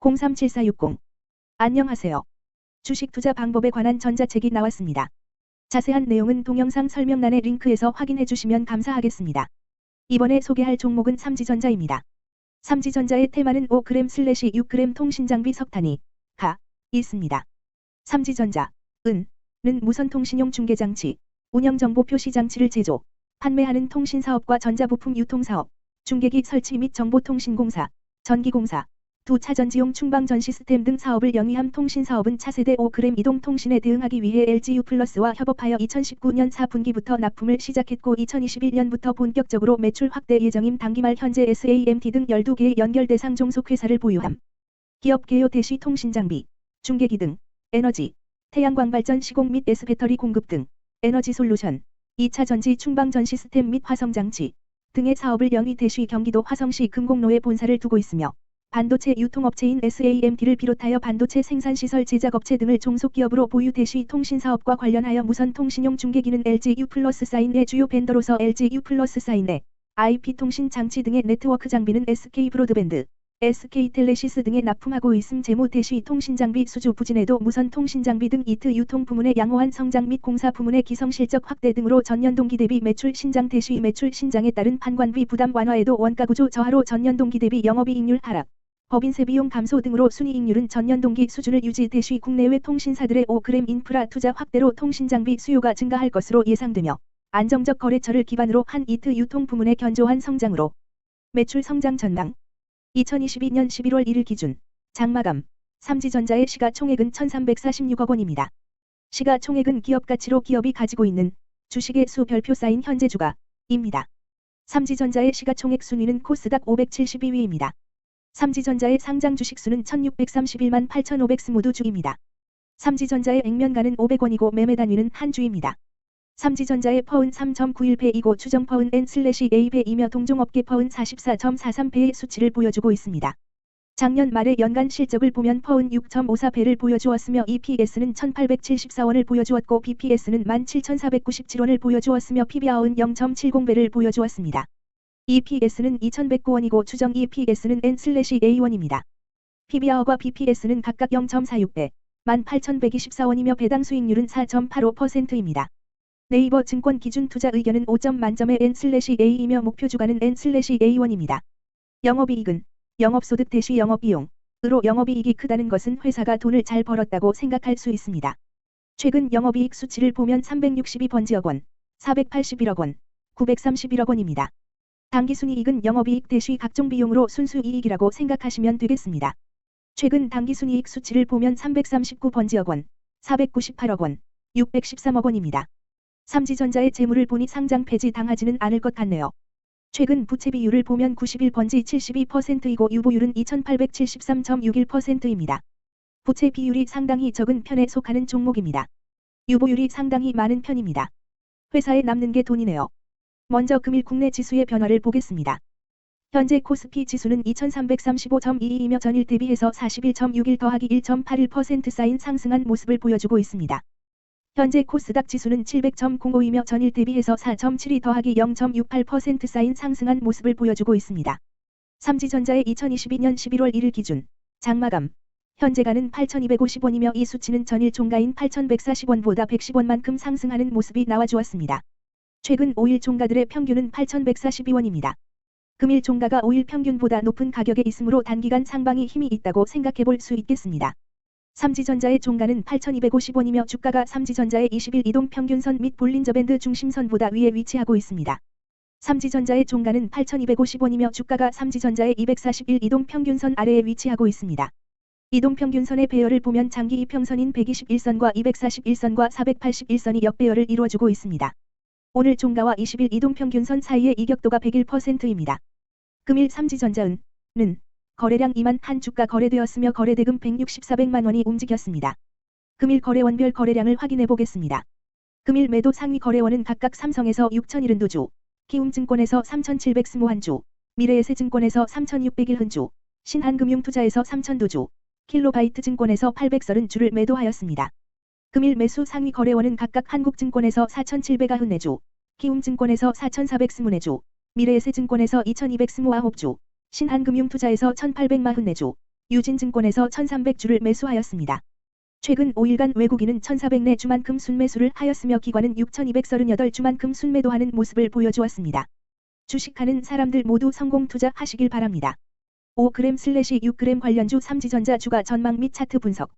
037460 안녕하세요. 주식 투자 방법에 관한 전자책이 나왔습니다. 자세한 내용은 동영상 설명란의 링크에서 확인해 주시면 감사하겠습니다. 이번에 소개할 종목은 삼지전자입니다. 삼지전자의 테마는 5g 슬래시 6g 통신장비 석탄이 가 있습니다. 삼지전자 은, 는 무선 통신용 중계장치, 운영정보 표시장치를 제조, 판매하는 통신사업과 전자부품 유통사업, 중계기 설치 및 정보통신공사, 전기공사, 두 차전지용 충방전 시스템 등 사업을 영위함 통신사업은 차세대 5g 이동통신에 대응하기 위해 LGU 플러스와 협업하여 2019년 4분기부터 납품을 시작했고 2021년부터 본격적으로 매출 확대 예정임 당기말 현재 SAMT 등 12개의 연결 대상 종속 회사를 보유함. 기업 개요 대시 통신장비, 중계기 등, 에너지, 태양광 발전 시공 및 S배터리 공급 등, 에너지 솔루션, 2차 전지 충방 전 시스템 및 화성 장치 등의 사업을 영위 대시 경기도 화성시 금곡로에 본사를 두고 있으며 반도체 유통업체인 SAMT를 비롯하여 반도체 생산시설 제작업체 등을 종속기업으로 보유 대시 통신사업과 관련하여 무선 통신용 중계기는 LGU 플러스 사인의 주요 벤더로서 LGU 플러스 사인의 IP통신 장치 등의 네트워크 장비는 SK 브로드밴드, SK 텔레시스 등에 납품하고 있음 재무 대시 통신장비 수주 부진에도 무선 통신장비 등 이트 유통 부문의 양호한 성장 및 공사 부문의 기성 실적 확대 등으로 전년 동기 대비 매출 신장 대시 매출 신장에 따른 판관비 부담 완화에도 원가 구조 저하로 전년 동기 대비 영업이익률 하락, 법인세 비용 감소 등으로 순이익률은 전년 동기 수준을 유지 대시 국내외 통신사들의 5g 인프라 투자 확대로 통신장비 수요가 증가할 것으로 예상되며 안정적 거래처를 기반으로 한 이트 유통 부문의 견조한 성장으로 매출 성장 전망 2022년 11월 1일 기준 장마감 삼지전자의 시가총액은 1346억 원입니다. 시가총액은 기업가치로 기업이 가지고 있는 주식의 수 별표 쌓인 현재 주가입니다. 삼지전자의 시가총액 순위는 코스닥 572위입니다. 삼지전자의 상장 주식수는 1631만 8520 주입니다. 삼지전자의 액면가는 500원이고 매매 단위는 한 주입니다. 삼지전자의 퍼은 3.91배이고 추정 퍼은 N/A배이며 동종업계 퍼은 44.43배의 수치를 보여주고 있습니다. 작년 말의 연간 실적을 보면 퍼은 6.54배를 보여주었으며 EPS는 1874원을 보여주었고 BPS는 17,497원을 보여주었으며 PBR은 0.70배를 보여주었습니다. EPS는 2109원이고 추정 EPS는 N/A1입니다. PBR과 BPS는 각각 0.46배, 18,124원이며 배당 수익률은 4.85%입니다. 네이버 증권 기준 투자 의견은 5점 만점의 N/A이며 목표 주가는 N/A1입니다. 영업이익은 영업소득 대시 영업비용 으로 영업이익이 크다는 것은 회사가 돈을 잘 벌었다고 생각할 수 있습니다. 최근 영업이익 수치를 보면 362번지억 원, 481억 원, 931억 원입니다. 당기순이익은 영업이익 대시 각종 비용으로 순수이익이라고 생각하시면 되겠습니다. 최근 당기순이익 수치를 보면 339번지억 원, 498억 원, 613억 원입니다. 삼지전자의 재물을 보니 상장 폐지 당하지는 않을 것 같네요. 최근 부채 비율을 보면 91번지 72%이고 유보율은 2873.61%입니다. 부채 비율이 상당히 적은 편에 속하는 종목입니다. 유보율이 상당히 많은 편입니다. 회사에 남는 게 돈이네요. 먼저 금일 국내 지수의 변화를 보겠습니다. 현재 코스피 지수는 2335.22이며 전일 대비해서 41.61 더하기 1.81% 쌓인 상승한 모습을 보여주고 있습니다. 현재 코스닥 지수는 700.05이며 전일 대비해서 4.72 더하기 0.68% 쌓인 상승한 모습을 보여주고 있습니다. 삼지전자의 2022년 11월 1일 기준 장마감 현재가는 8,250원이며 이 수치는 전일 종가인 8,140원보다 110원만큼 상승하는 모습이 나와주었습니다. 최근 5일 종가들의 평균은 8,142원입니다. 금일 종가가 5일 평균보다 높은 가격에 있으므로 단기간 상방이 힘이 있다고 생각해 볼 수 있겠습니다. 삼지전자의 종가는 8,250원이며 주가가 삼지전자의 20일 이동 평균선 및 볼린저밴드 중심선보다 위에 위치하고 있습니다. 삼지전자의 종가는 8,250원이며 주가가 삼지전자의 241 이동 평균선 아래에 위치하고 있습니다. 이동 평균선의 배열을 보면 장기 이평선인 121선과 241선과 481선이 역배열을 이루어주고 있습니다. 오늘 종가와 20일 이동 평균선 사이의 이격도가 101%입니다. 금일 삼지전자은 는 거래량 2만 한 주가 거래되었으며 거래대금 164백만 원이 움직였습니다. 금일 거래원별 거래량을 확인해 보겠습니다. 금일 매도 상위 거래원은 각각 삼성에서 6,072주, 키움증권에서 3,721주, 미래에셋증권에서 3,601주, 신한금융투자에서 3,002주, 킬로바이트 증권에서 830주를 매도하였습니다. 금일 매수 상위 거래원은 각각 한국증권에서 4,794주, 키움증권에서 4,424주, 미래에셋증권에서 2,229주, 신한금융투자에서 1,844주, 유진증권에서 1300주를 매수하였습니다. 최근 5일간 외국인은 1400내 주만큼 순매수를 하였으며 기관은 6238주만큼 순매도 하는 모습을 보여주었습니다. 주식하는 사람들 모두 성공 투자하시길 바랍니다. 5g 슬래시 6g 관련주 삼지전자 주가 전망 및 차트 분석